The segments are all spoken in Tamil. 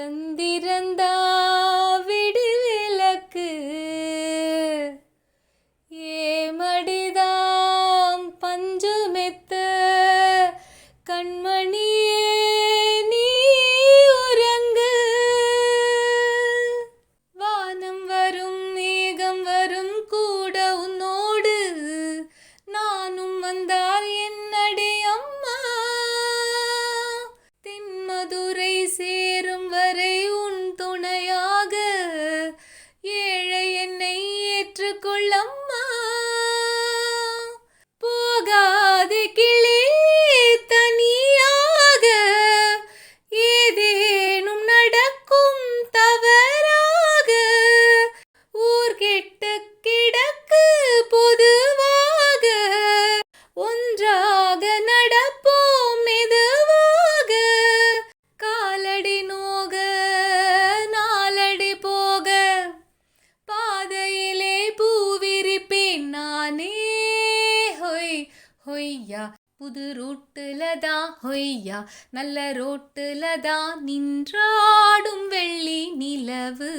தந்திருந்தார் పోగాదికి ஹொய்யா புது ரூட்டுல தான் ஹொய்யா நல்ல ரோட்டுல தான் நின்றாடும் வெள்ளி நிலவு.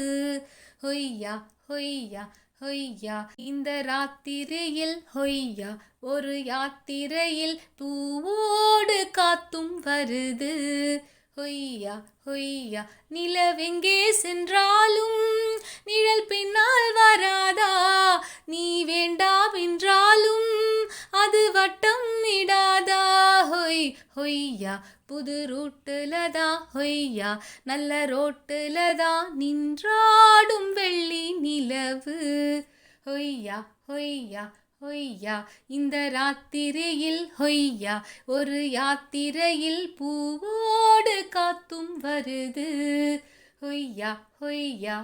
ஹொய்யா ஹொய்யா ஹொய்யா இந்த ராத்திரியில் ஹொய்யா ஒரு யாத்திரையில் பூவோடு காத்தும் வருது. ஹொய்யா ஹொய்யா நிலவெங்கே சென்றாலும் நிழல் பின்னால் ஹொய்யா புது ரூட்டுல தான் ஹொய்யா நல்ல ரோட்டுல தான் நின்றாடும் வெள்ளி நிலவு. ஹொய்யா ஹொய்யா ஹொய்யா இந்த ராத்திரியில் ஹொய்யா ஒரு யாத்திரையில் பூவோடு காத்தும் வருது. ஹொய்யா ஹொய்யா.